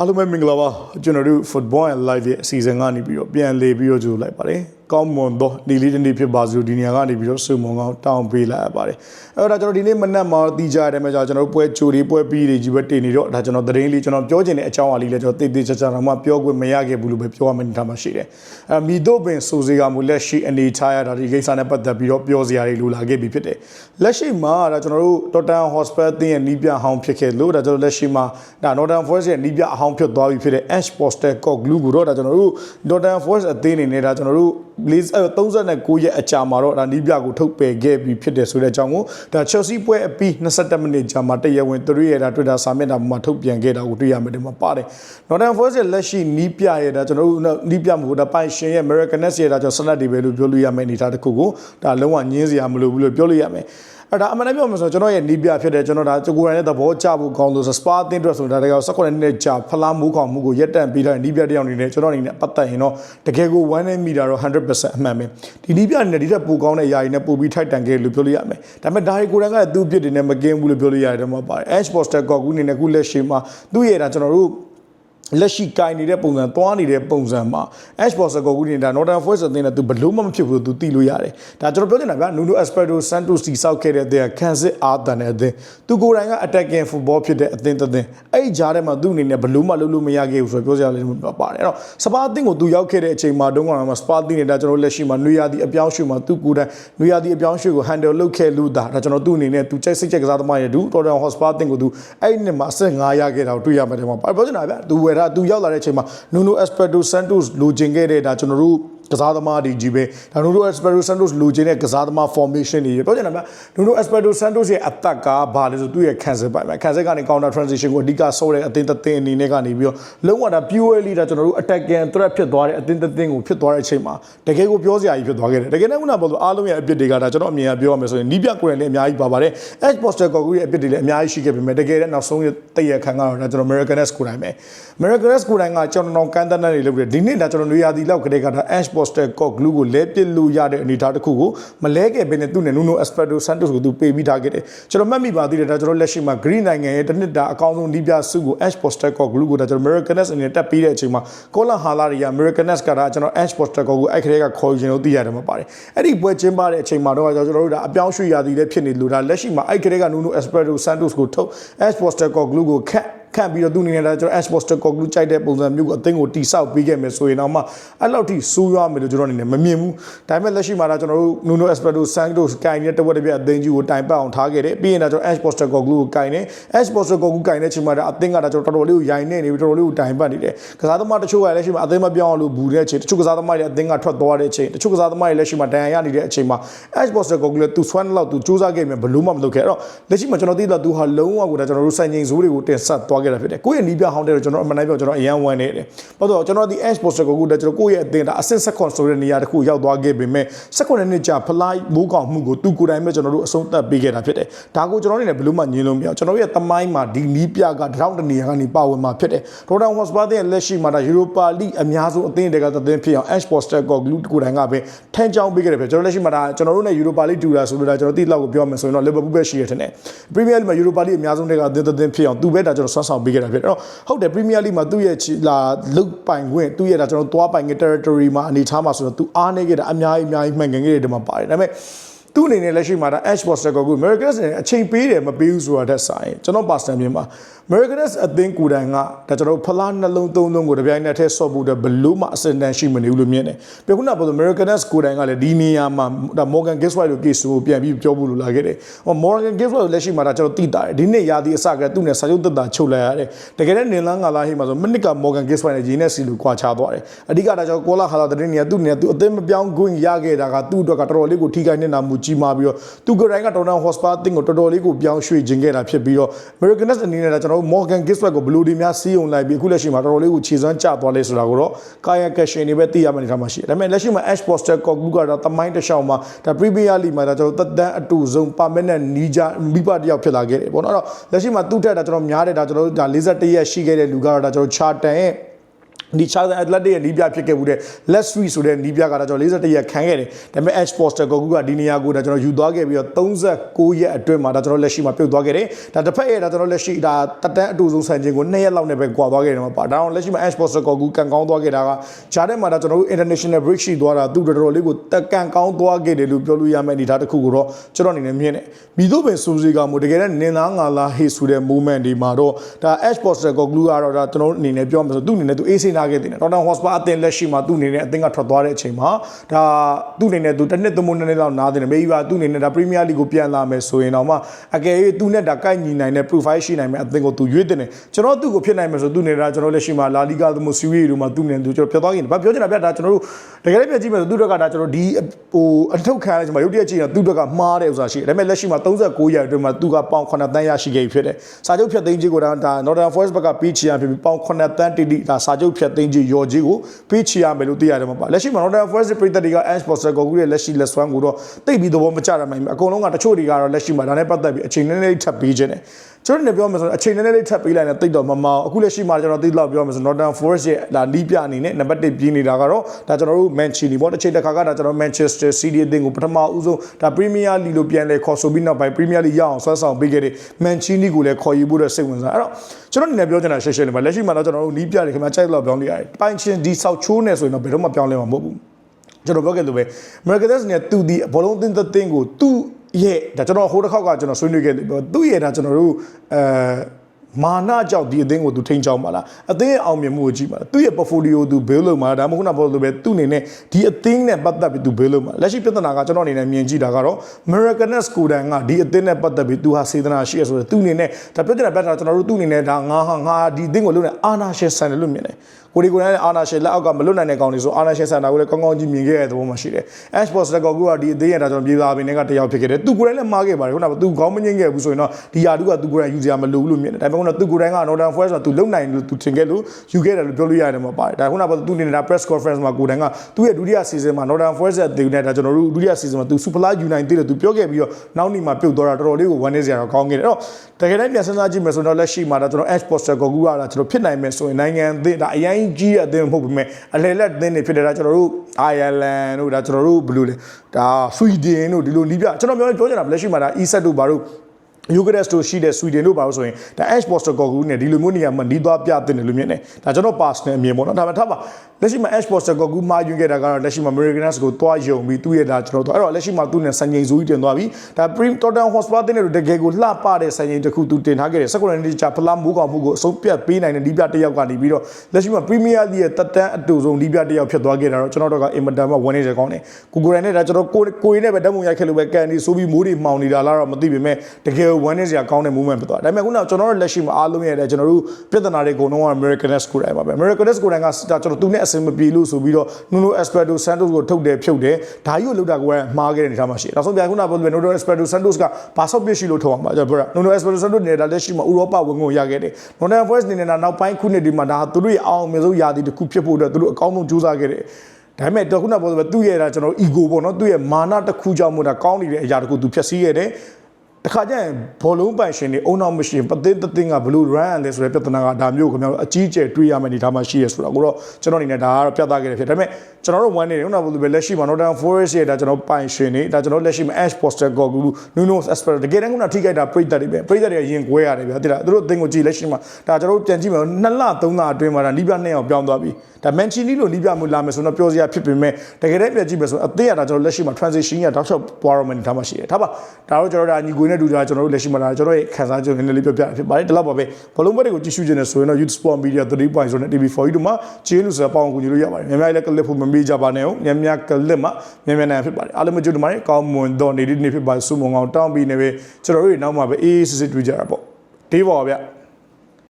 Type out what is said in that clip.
အားလုံးပဲမင်္ဂလာပါကျွန်တော်တို့ football and live ရဲ့အစီအစဉ်ကနေပြီးတော့ပြန်လေပြီးတော့ကြိုလိုက်ပါတယ်ကောင်းမွန်သောဒီလေးတစ်နေ့ဖြစ်ပါစို့ဒီနေရာကနေပြီးတော့စုံမုံကောင်းတောင်းပေးလိုက်ရပါတယ်အဲ့တော့ဒါကျွန်တော်ဒီနေ့မနက်မှာတီးကြရတယ်မှာကျွန်တော်တို့ပွဲချိုတွေပွဲပြီးတွေကြီးပဲတင်နေတော့ဒါကျွန်တော်သတင်းလေးကျွန်တော်ပြောချင်တဲ့အကြောင်းအရာလေးလည်းကျွန်တော်တိတ်တိတ်ချာချာတော့မှပြောခွင့်မရခဲ့ဘူးလို့ပဲပြောရမယ့်အနေထားမှာရှိတယ်အဲမိတို့ပင်စူစီကမူလက်ရှိအနေထားရတာဒီကိစ္စနဲ့ပတ်သက်ပြီးတော့ပြောစရာတွေလိုလာခဲ့ပြီဖြစ်တယ်လက်ရှိမှာဒါကျွန်တော်တို့ Tottenham Hotspur တင်းရဲ့နီးပြဟောင်းဖြစ်ခဲ့လို့ဒါကျွန်တော်လက်ရှိမှာဒါ Northern Forest ရဲ့နီးပြအဟောင်းဖြစ်သွားပြီဖြစ်တဲ့ Ash Postecoglou ကိုတော့ဒါကျွန်တော်တို့ Northern Forest အသင်းအနေနဲ့ဒါကျွန်တော်တို့39ရက်အကြာမှာတော့ဒါနီးပြကိုထုတ်ပယ်ခဲ့ပြီးဖြစ်တယ်ဆိုတဲ့အကြောင်းကိုဒါ Chelsea ပွဲအပြီး27မိနစ်ကြာမှာတရားဝင်သူတို့ရဲ့ဒါ Twitter စာမျက်နှာမှာထုတ်ပြန်ခဲ့တာကိုတွေ့ရမယ်ဒီမှာပါတယ် Northern Forest ရဲ့လက်ရှိနီးပြရဲ့ဒါကျွန်တော်တို့နီးပြမှာဒါပိုင်ရှင်ရဲ့ Americanes ရဲ့ဒါကျွန်တော်စနတ်တွေပဲလို့ပြောလို့ရမယ်အနေထားတစ်ခုကိုဒါလုံးဝညင်းစရာမလိုဘူးလို့ပြောလို့ရမယ်အဲ့ဒါအမှန်တမ်းပြောမှဆိုကျွန်တော်ရဲ့နီးပြဖြစ်တဲ့ကျွန်တော်ဒါကိုယ်တိုင်နဲ့သဘောကျဖို့ကောင်းလို့ဆိုစပါအသင်းအတွက်ဆိုတာတကယ်18နှစ်ကြာဖလားမိုးခေါင်မှုကိုရက်တန့်ပြီးတဲ့နီးပြတစ်ယောက်အနေနဲ့ကျွန်တော်အနေနဲ့ပတ်သက်ရင်တော့တကယ်ကို1နဲ့မီတာတော့100%အမှန်ပဲဒီနီးပြအနေနဲ့ဒီတက်ပိုကောင်းတဲ့ယာယီနဲ့ပိုပြီးထိုက်တန်ခဲ့လို့ပြောလို့ရမယ်ဒါပေမဲ့ဒါတွေကိုယ်တိုင်ကသူ့အဖြစ်တွေနဲ့မကင်းဘူးလို့ပြောလို့ရတယ်တော့မပါတယ် Ash Poster ကောကူအနေနဲ့ခုလက်ရှိမှာသူ့ရဲ့ဒါကျွန်တော်တို့ လက်ရှိကင်နေတဲ့ပုံစံသွားနေတဲ့ပုံစံမှာ Ash Boss ကိုကူနေတာ Northern Forest အသင်းနဲ့သူဘလို့မှမဖြစ်ဘူးသူသိလို့ရတယ်ဒါကျွန်တော်ပြောချင်တာဗျာ Nuno Espirito Santos တီဆောက်ခဲ့တဲ့အသင်းကခံစစ်အားတန်တဲ့အသင်းသူကိုယ်တိုင်က attacking football ဖြစ်တဲ့အသင်းတစ်သင်းအဲ့ဒီကြားထဲမှာသူ့အနေနဲ့ဘလို့မှလုပ်လို့မရခဲ့ဘူးဆိုတော့ပြောစရာလေးပါတယ်အဲ့တော့စပါအသင်းကိုသူရောက်ခဲ့တဲ့အချိန်မှာတုန်းကတော့စပါအသင်းနေတာကျွန်တော်လက်ရှိမှာနွေရာသီအပြောင်းရွှေ့မှာသူကိုယ်တိုင်နွေရာသီအပြောင်းရွှေ့ကို handle လုပ်ခဲ့လို့ဒါဒါကျွန်တော်သူ့အနေနဲ့သူကြိုက်စိတ်ချက်ကစားသမားရဲ့သူ Tottenham Hotspur အသင်းကိုသူအဲ့ဒီနှစ်မှာအဆင့်9ရခဲ့တာကိုတွေ့ရမှာတယ်မှာပြောချင်တာဗျာသူဝယ်တာသူရောက်လာတဲ့အချိန်မှာ Nuno Espirito Santos လိုချင်ခဲ့တဲ့ဒါကျွန်တော်တို့ ကစားသမားတွေကြီးပဲဒါ Nuno Espirito Santos လိုချင်တဲ့ကစားသမား formation တွေပြောချင်တာဗျ Nuno Espirito Santos ရဲ့အသက်ကဘာလဲဆိုသူ့ရဲ့ခံစစ်ပိုင်းပဲခံစစ်ကနေ counter transition ကိုအဓိကဆော့တဲ့အသင်းတစ်သင်းအနေနဲ့ကနေပြီးတော့လုံးဝဒါ purely ဒါကျွန်တော်တို့ attacking threat ဖြစ်သွားတဲ့အသင်းတစ်သင်းကိုဖြစ်သွားတဲ့အချိန်မှာတကယ်ကိုပြောစရာကြီးဖြစ်သွားခဲ့တယ်တကယ်နဲ့ခုနကပြောလို့အားလုံးရဲ့အပြစ်တွေကဒါကျွန်တော်အမြင်အပြောရမယ်ဆိုရင်နီးပြကိုယ်လည်းအများကြီးပါပါတယ် Edge Poster ကိုရဲ့အပြစ်တွေလည်းအများကြီးရှိခဲ့ပေမဲ့တကယ်တဲ့နောက်ဆုံးတည့်ရခံကတော့ဒါကျွန်တော် Americanes ကိုယ်တိုင်ပဲ Americanes ကိုယ်တိုင်ကကျွန်တော်ကန်းတန်းနေလုပ်တယ်ဒီနေ့ဒါကျွန်တော်နေရာဒီလောက်ကလေးကဒါ Edge Poster ကို glue ကိုလဲပစ်လို့ရတဲ့အနေအထားတစ်ခုကိုမလဲခဲ့ဘဲနဲ့သူ့နဲ့ Nuno Espirito Santos ကိုသူပေးပြီးထားခဲ့တယ်ကျွန်တော်မှတ်မိပါသေးတယ်ဒါကျွန်တော်လက်ရှိမှာ Green နိုင်ငံရဲ့တစ်နှစ်တာအကောင်းဆုံးနီးပြစုကို Edge Poster ကို glue ကိုဒါကျွန်တော် Americanes အနေနဲ့တက်ပြီးတဲ့အချိန်မှာ Colin Hala တွေက Americanes ကဒါကျွန်တော် Edge Poster ကိုအဲ့ခရဲကခေါ်ယူခြင်းလို့သိရတယ်မှာပါတယ်အဲ့ဒီပွဲကျင်းပတဲ့အချိန်မှာတော့ကျွန်တော်တို့ဒါအပြောင်းရွှေ့ရာသီလည်းဖြစ်နေလို့ဒါလက်ရှိမှာအဲ့ခရဲက Nuno Espirito Santos ကိုထုတ် Edge Poster ကို glue ကိုခက် ခန့်ပြီးတော့သူအနေနဲ့ဒါကျွန်တော် Ash Poster ကိုကလူကြိုက်တဲ့ပုံစံမျိုးကိုအသင်းကိုတိဆောက်ပေးခဲ့မယ်ဆိုရင်တော့မှအဲ့လောက်ထိဆိုးရွားမယ်လို့ကျွန်တော်အနေနဲ့မမြင်ဘူးဒါပေမဲ့လက်ရှိမှာဒါကျွန်တော်တို့ Nuno Espirito Santos ကိုင်နေတဲ့တဝက်တစ်ပြက်အသင်းကြီးကိုတိုင်ပတ်အောင်ထားခဲ့တယ်ပြီးရင်ဒါကျွန်တော် Ash Poster ကိုကလူကိုကိုင်နေ Ash Poster ကိုကလူကိုင်တဲ့ချိန်မှာဒါအသင်းကဒါကျွန်တော်တော်တော်လေးကိုရိုင်နေနေပြီးတော်တော်လေးကိုတိုင်ပတ်နေတယ်ကစားသမားတချို့ကလည်းရှိမှာအသင်းမပြောင်းအောင်လို့ဘူးတဲ့အချိန်တချို့ကစားသမားတွေအသင်းကထွက်သွားတဲ့အချိန်တချို့ကစားသမားတွေလည်းရှိမှာဒဏ်ရာရနေတဲ့အချိန်မှာ Ash Poster ကိုကလူသူဆွမ်းလောက်သူစူးစမ်းခဲ့မြဘလို့မှမလုပ်ခဲ့အဲ့တော့လက်ရှိမှာကျွန်တော်သိတာသူဟာလုံးဝကိုဒါကျွန်တော်တို့စံချိန်ဇိုးတွေကိုတင်ဆက်သွားခဲ့တာဖြစ်တယ်ကိုယ့်ရဲ့နီးပြဟောင်းတဲ့ကျွန်တော်အမှန်တိုင်းပြောကျွန်တော်အရန်ဝမ်းနေတယ်။ဘာလို့ကျွန်တော်ဒီ Ash Poster ကိုကိုကျွန်တော်ကိုယ့်ရဲ့အသင်းဒါအဆင့်ဆက်ခွန်ဆိုတဲ့နေရာတစ်ခုရောက်သွားခဲ့ပေမဲ့ဆက်ခွန်နှစ်ကြာဖလိုက်မိုးကောင်မှုကိုသူကိုယ်တိုင်ပဲကျွန်တော်တို့အဆုံးသတ်ပေးခဲ့တာဖြစ်တယ်။ဒါကိုကျွန်တော်အနေနဲ့ဘယ်လို့မှညင်လို့မရအောင်ကျွန်တော်ရဲ့သမိုင်းမှာဒီနီးပြကတရောင်းတနေရာကနေပါဝင်မှာဖြစ်တယ်။ Tottenham Hotspur ရဲ့လက်ရှိမှာဒါ Europa League အများဆုံးအသင်းတွေကသင်းဖြစ်အောင် Ash Poster ကိုဂလူကိုယ်တိုင်ကပဲထန်းချောင်းပေးခဲ့တယ်ဖြစ်ကျွန်တော်လက်ရှိမှာဒါကျွန်တော်တို့နဲ့ Europa League တူတာဆိုလို့ဒါကျွန်တော်တိလောက်ကိုပြောမယ်ဆိုရင်တော့ Liverpool ပဲရှိရတဲ့နဲ့ Premier League မှာ Europa League အများဆုံးတွေကသင်းသင်းဖြစ်အောင်သူပဲဒါကျွန်တော်ဆွမ်းဆောင်ပေးခဲ့တာဖြစ်တယ်။အဲ့တော့ဟုတ်တယ် Premier League မှာသူ့ရဲ့လာလုတ်ပိုင်ခွင့်သူ့ရဲ့ဒါကျွန်တော်သွားပိုင်ခွင့် territory မှာအနေထားမှာဆိုတော့သူအားနေခဲ့တာအများကြီးအများကြီးမှန်ကန်ခဲ့တဲ့ဒီမှာပါတယ်ဒါပေမဲ့ သူ့အနေနဲ့လက်ရှိမှာဒါ Ash Poster ကို Americans နဲ့အချိန်ပေးတယ်မပေးဘူးဆိုတာတက်ဆိုင်ကျွန်တော် personal မြင်ပါ Americans အသင်းကိုယ်တိုင်ကဒါကျွန်တော်ဖလားနှလုံးသုံးလုံးကိုတပြိုင်နက်တည်းဆော့ဖို့တဲ့ဘလို့မှအစင်တန်ရှိမနေဘူးလို့မြင်တယ်ပြခုနကပြော Americans ကိုယ်တိုင်ကလည်းဒီနေရာမှာဒါ Morgan Giswell လို့ case ကိုပြန်ပြီးပြောဖို့လိုလာခဲ့တယ်ဟော Morgan Giswell လက်ရှိမှာဒါကျွန်တော်သိတာတယ်ဒီနေ့ရာသီအစကသူ့နဲ့စာချုပ်သက်တာချုပ်လိုက်ရတယ်တကယ်လည်းနင်လန်းကလာဟိမှာဆိုမိနစ်က Morgan Giswell နဲ့ရင်းနဲ့စီလိုကွာချသွားတယ်အဓိကဒါကျွန်တော်ကောလာဟာလာတဲ့နေရာသူ့နေရာသူအသင်းမပြောင်းခွင့်ရခဲ့တာကသူ့အတွက်ကတော်တော်လေးကိုထိခိုက်နေတာမှုကြီးမားပြီးတော့သူကိုယ်တိုင်ကတော်တော် Hotspur အသင်းကိုတော်တော်လေးကိုပြောင်းရွှေ့ခြင်းခဲ့တာဖြစ်ပြီးတော့ Americans အနေနဲ့ဒါကျွန်တော် Morgan Giswell ကိုဘလူးဒီများစီးုံလိုက်ပြီးအခုလက်ရှိမှာတော်တော်လေးကိုခြေစွမ်းကျသွားလဲဆိုတာကိုတော့ကာယကရှင်တွေပဲသိရမယ့်အနေထားမှာရှိတယ်ဒါပေမဲ့လက်ရှိမှာ Ash Poster ကော့ကူကတော့တမိုင်းတစ်ချောင်းမှာဒါ Premier League မှာဒါကျွန်တော်သက်တမ်းအတူဆုံးပါမက်နဲ့နီးကြမိဘတယောက်ဖြစ်လာခဲ့တယ်ပေါ့နော်အဲ့တော့လက်ရှိမှာသူ့ထက်ဒါကျွန်တော်များတယ်ဒါကျွန်တော်ဒါ41ရက်ရှိခဲ့တဲ့လူကတော့ဒါကျွန်တော် Charter ရဲ့ ဒီ Charlton Athletic ရဲ့နီးပြဖြစ်ခဲ့မှုတဲ့ Let's Street ဆိုတဲ့နီးပြကတော့ကျွန်တော်41ရက်ခံခဲ့တယ်ဒါပေမဲ့ Edge Poster ကိုကဒီနေရာကိုဒါကျွန်တော်ယူသွားခဲ့ပြီးတော့39ရက်အတွင်းမှာဒါကျွန်တော်လက်ရှိမှာပြုတ်သွားခဲ့တယ်ဒါတစ်ဖက်ရဲ့ဒါကျွန်တော်လက်ရှိဒါတက်တန်းအတူဆုံးဆန်ခြင်းကို2ရက်လောက်နဲ့ပဲကွာသွားခဲ့တယ်မှာပါဒါတော့လက်ရှိမှာ Edge Poster ကိုကန်ကောင်းသွားခဲ့တာကဂျားထဲမှာဒါကျွန်တော်တို့ international break ရှိသွားတာသူတော်တော်လေးကိုတက်ကန်ကောင်းသွားခဲ့တယ်လို့ပြောလို့ရမယ့်အနေအထားတစ်ခုကိုတော့ကျွန်တော်အနေနဲ့မြင်တယ်ပြီးတော့ပဲစူစီကမို့တကယ်တော့နင်သားငါလာဟေးဆိုတဲ့ moment ဒီမှာတော့ဒါ Edge Poster ကို glue ကတော့ဒါကျွန်တော်အနေနဲ့ပြောမှဆိုသူ့အနေနဲ့သူအေးစိနာခဲ့တယ်တော်တော် Hotspur အသင်းလက်ရှိမှာသူ့အနေနဲ့အသင်းကထွက်သွားတဲ့အချိန်မှာဒါသူ့အနေနဲ့သူတစ်နှစ်သုံးနှစ်နှစ်လောက်နားတယ်မေးပါသူ့အနေနဲ့ဒါ Premier League ကိုပြန်လာမယ်ဆိုရင်တော့မှအကယ်၍သူနဲ့ဒါကိုက်ညီနိုင်တဲ့ profile ရှိနိုင်မယ်အသင်းကိုသူရွေးတယ်ကျွန်တော်သူ့ကိုဖြစ်နိုင်မယ်ဆိုသူ့အနေနဲ့ဒါကျွန်တော်လက်ရှိမှာ La Liga သို့မဟုတ် Serie A တို့မှာသူ့အနေနဲ့သူကျွန်တော်ပြောသွားရင်ဘာပြောချင်တာပြဒါကျွန်တော်တို့တကယ်လည်းပြကြည့်မယ်ဆိုသူ့တို့ကဒါကျွန်တော်ဒီဟိုအထုတ်ခံရတဲ့ချိန်မှာရုပ်တရက်ကြည့်ရင်သူ့တို့ကမှားတဲ့ဥစ္စာရှိတယ်ဒါပေမဲ့လက်ရှိမှာ39ရာအတွင်းမှာသူကပေါင်9တန်းရရှိခဲ့ပြီဖြစ်တယ်စာချုပ်ဖြတ်သိမ်းခြင်းကိုဒါ Northern Forest ဘက်ကပေးချရဖြစ်ပြီးပေါင်9တန်းတိတိဒါစာချုပ်ဖြတ်သိမ်းခြင်းရော်ကြီးကိုပေးချရမယ်လို့သိရတယ်မှာပါလက်ရှိမှာ Northern Forest ပြည်သက်တွေက Ash Poster ကိုကူရဲ့လက်ရှိလက်စွမ်းကိုတော့တိတ်ပြီးသဘောမကျရမှန်းအကုန်လုံးကတချို့တွေကတော့လက်ရှိမှာဒါနဲ့ပတ်သက်ပြီးအချိန်နည်းနည်းထပ်ပေးခြင်းတယ် ကျွန်တော်နေပြောမယ်ဆိုတော့အချိန်နည်းနည်းလေးထပ်ပေးလိုက်ရင်တိတ်တော့မမောင်အခုလက်ရှိမှာကျွန်တော်သိလောက်ပြောမယ်ဆို Northern Forest ရဲ့ဒါနီးပြအနေနဲ့နံပါတ်1ပြင်းနေတာကတော့ဒါကျွန်တော်တို့ Manchester ပေါ့တစ်ချိန်တစ်ခါကဒါကျွန်တော် Manchester City အသင်းကိုပထမဦးဆုံးဒါ Premier League လို့ပြန်လဲခေါ်ဆိုပြီးနောက်ပိုင်း Premier League ရအောင်ဆွဲဆောင်ပေးခဲ့တဲ့ Manchester ကိုလည်းခေါ်ယူဖို့တဲ့စိတ်ဝင်စားအဲ့တော့ကျွန်တော်အနေနဲ့ပြောချင်တာရှင်းရှင်းလေးပါလက်ရှိမှာတော့ကျွန်တော်တို့နီးပြတယ်ခင်ဗျာကြိုက်လောက်ပြောင်းလိုက်ရတယ်ပိုင်ချင်းဒီဆောက်ချိုးနေဆိုရင်တော့ဘယ်တော့မှပြောင်းလဲမှာမဟုတ်ဘူးကျွန်တော်ပြောခဲ့လို့ပဲ Mercedes နဲ့သူဒီဘောလုံးတင်းတဲ့တင်းကိုသူ့ ရဲ့ဒါကျွန်တော်ဟိုတစ်ခေါက်ကကျွန်တော်ဆွေးနွေးခဲ့တယ်သူ့ရဲ့ဒါကျွန်တော်တို့အဲမာနကြောင့်ဒီအသင်းကိုသူထိန်းချောင်းပါလားအသင်းရဲ့အောင်မြင်မှုကိုကြည့်ပါလားသူ့ရဲ့ portfolio သူ build လုပ်မှာဒါမှမဟုတ်ခုနပြောလို့ပဲသူ့အနေနဲ့ဒီအသင်းနဲ့ပတ်သက်ပြီးသူ build လုပ်မှာလက်ရှိပြဿနာကကျွန်တော်အနေနဲ့မြင်ကြည့်တာကတော့ Americanes ကိုတန်ကဒီအသင်းနဲ့ပတ်သက်ပြီးသူဟာစေတနာရှိရဆိုတော့သူ့အနေနဲ့ဒါပြဿနာပြဿနာကျွန်တော်တို့သူ့အနေနဲ့ဒါငါဟာငါဒီအသင်းကိုလုပ်နေအာနာရှင်ဆန်တယ်လို့မြင်တယ် ကိုဒီကိုနဲ့အာနာရှင်လက်အောက်ကမလွတ်နိုင်တဲ့ကောင်တွေဆိုအာနာရှင်ဆန်တာကိုလည်းကောင်းကောင်းကြီးမြင်ခဲ့တဲ့သဘောမှရှိတယ်။ Ash Sports ကကိုကဒီအသေးရတာကျွန်တော်ပြေသာပင်တွေကတယောက်ဖြစ်ခဲ့တယ်။သူကိုယ်တိုင်လည်းမှားခဲ့ပါတယ်ခုနကသူခေါင်းမငိမ့်ခဲ့ဘူးဆိုရင်တော့ဒီယာတူကသူကိုယ်တိုင်ယူစရာမလိုဘူးလို့မြင်တယ်။ဒါပေမဲ့ခုနကသူကိုယ်တိုင်က Northern Forest ကသူလုံနိုင်လို့သူထင်ခဲ့လို့ယူခဲ့တယ်လို့ပြောလို့ရတယ်မှာပါတယ်။ဒါခုနကသူနေတဲ့ press conference မှာကိုယ်တိုင်ကသူ့ရဲ့ဒုတိယ season မှာ Northern Forest ရဲ့အသေးနဲ့ဒါကျွန်တော်တို့ဒုတိယ season မှာသူ Super League ယူနိုင်သေးတယ်သူပြောခဲ့ပြီးတော့နောက်နေ့မှာပြုတ်သွားတာတော်တော်လေးကိုဝမ်းနည်းစရာတော့ကောင်းခဲ့တယ်။အဲ့တော့တကယ်တမ်းပြန်စဉ်းစားကြည့်မယ်ဆိုတော့လက်ရှိမှာဒါကျွန်တော် Ash Poster ကိုကူကဒါကျွန်တော်ဖြစ်နိုင်မယ်ဆိုရင်နိုင်ငံအသင်းဒါအရင်ကြီးတဲ့အသင်းမဟုတ်ဘူးမဲ့အလှည့်လက်အသင်းတွေဖြစ်တယ်ဒါကျွန်တော်တို့ Ireland တို့ဒါကျွန်တော်တို့ဘယ်လိုလဲဒါ Sweden တို့ဒီလိုနီးပြကျွန်တော်ပြောပြောချင်တာလက်ရှိမှာဒါ ESET တို့ဘာတို့ ယူကရက်စ်တို့ရှိတဲ့ဆွီဒင်တို့ပါလို့ဆိုရင်ဒါ Ash Poster ကော်ကူနဲ့ဒီလိုမျိုးနေရာမှာနီးသွားပြတင်တယ်လို့မြင်တယ်ဒါကျွန်တော် personal အမြင်ပေါ့နော်ဒါပေမဲ့ထားပါလက်ရှိမှာ Ash Poster ကော်ကူမှာယူခဲ့တာကတော့လက်ရှိမှာ Americanas ကိုတွားယုံပြီးသူ့ရဲ့ဒါကျွန်တော်တို့အဲ့တော့လက်ရှိမှာသူ့နဲ့စံချိန်ဇူးကြီးတင်သွားပြီဒါ Prim Tottenham Hotspur တင်တဲ့တကယ်ကိုလှပတဲ့စံချိန်တစ်ခုသူတင်ထားခဲ့တယ်စက္ကန့်နေချာဖလားမိုးကောင်မှုကိုအဆုံးပြတ်ပေးနိုင်တဲ့ဒီပြတစ်ယောက်ကနေပြီးတော့လက်ရှိမှာ Premier League ရဲ့တက်တန်းအတူဆုံးဒီပြတစ်ယောက်ဖြစ်သွားခဲ့တာတော့ကျွန်တော်တို့ကအင်မတန်မှဝန်းနေတယ်ကောင်းတယ်ကိုကိုရန်နဲ့ဒါကျွန်တော်ကိုကိုရင်းနဲ့ပဲဓာတ်ပုံရိုက်ခဲ့လို့ပဲကန်ဒီဆိုပြီးမိုးတွေမှောင်နေတာလားတော့မသိပေမဲ့တကယ်ဝန်းနေစရာကောင်းတဲ့ movement ဖြစ်သွားတယ်ဒါပေမဲ့ခုနကကျွန်တော်တို့လက်ရှိမှာအားလုံးရဲ့ကျွန်တော်တို့ပြဿနာတွေအကုန်လုံးက Americanes ကိုယ်တိုင်ပါပဲ Americanes ကိုယ်တိုင်ကကျွန်တော်သူနဲ့အဆင်မပြေလို့ဆိုပြီးတော့ Nuno Espirito Santos ကိုထုတ်တယ်ဖြုတ်တယ်ဒါကြီးကိုလောက်တာကိုယ်ကမှားခဲ့တဲ့အနေအထားမှာရှိတယ်နောက်ဆုံးပြန်ခုနကပြောလို့ Nuno Espirito Santos ကဘာဆော့ပြစ်ရှိလို့ထုတ်အောင်ပါကျွန်တော်ပြောတာ Nuno Espirito Santos နေတာလက်ရှိမှာဥရောပဝင်ကိုရခဲ့တယ် Northern Forest နေနေတာနောက်ပိုင်းခုနှစ်ဒီမှာဒါသူတို့ရဲ့အောင်မြင်ဆုံးယာတီတစ်ခုဖြစ်ဖို့အတွက်သူတို့အကောင်းဆုံးကြိုးစားခဲ့တယ်ဒါပေမဲ့တော့ခုနကပြောလို့သူ့ရဲ့ဒါကျွန်တော် ego ပေါ့နော်သူ့ရဲ့မာနတစ်ခုကြောင့်မို့ဒါကောင်းနေတဲ့အရာတစ်ခုသူဖျက်ဆီးခဲ့တယ် တခါကျရင်ဘောလုံးပိုင်ရှင်တွေအုံနောက်မရှိရင်ပသိသင်းကဘလို့ run လဲဆိုတဲ့ပြဿနာကဒါမျိုးခင်ဗျားတို့အကြီးကျယ်တွေးရမယ့်အနေထားမှာရှိရဆိုတာကိုတော့ကျွန်တော်အနေနဲ့ဒါကတော့ပြသခဲ့တယ်ဖြစ်ဒါပေမဲ့ ကျွန်တော်တို့ဝမ်းနေတယ်ခုနကဘယ်လိုပဲလက်ရှိမှာ Northern Forest ရဲ့ဒါကျွန်တော်ပိုင်ရှင်တွေဒါကျွန်တော်လက်ရှိမှာ Ash Poster ကောကူ Nuno Espirito တကယ်တမ်းခုနထိခိုက်တာပြိတ္တတွေပဲပြိတ္တတွေရင်ကွဲရတယ်ဗျာတိလားသူတို့အသင်းကိုကြည့်လက်ရှိမှာဒါကျွန်တော်တို့ပြန်ကြည့်မယ်နှစ်လသုံးလအတွင်းမှာဒါနီးပြနှစ်ယောက်ပြောင်းသွားပြီဒါ Mancini လို့နီးပြမှုလာမယ်ဆိုတော့ပြောစရာဖြစ်ပေမဲ့တကယ်တမ်းပြန်ကြည့်မယ်ဆိုအသင်းကဒါကျွန်တော်လက်ရှိမှာ transition ကတောက်လျှောက်ပွားရမယ်ထားမှရှိတယ်ထားပါဒါတော့ကျွန်တော်တို့ဒါညီကိုနဲ့တူတာကျွန်တော်တို့လက်ရှိမှာဒါကျွန်တော်ရဲ့ခန်းစားချက်နည်းနည်းလေးပြောပြဖြစ်ပါတယ်ဒီလောက်ပါပဲဘလုံးဘက်တွေကိုကြည့်ရှုခြင်းနဲ့ဆိုရင်တော့ Youth Sport Media 3.0နဲ့ TV4 တို့မှာကျင်းလို့ဆိုတာပေါအောင်ကူညီလို့ရပါတယ်များများလည်းကလစ်ဖို့မမေ့ကြပါနဲ့အောင်များများကလစ်မှာများများနိုင်ဖြစ်ပါတယ်အားလုံးမကြိုးတမိုင်းကောင်းမွန်တော့နေဒီနေ့ဖြစ်ပါစုမုံအောင်တောင်းပြီးနေပဲကျွန်တော်တို့နောက်မှာပဲအေးအေးစစ်စစ်တွေ့ကြတာပေါ့ဒေးပါဗျ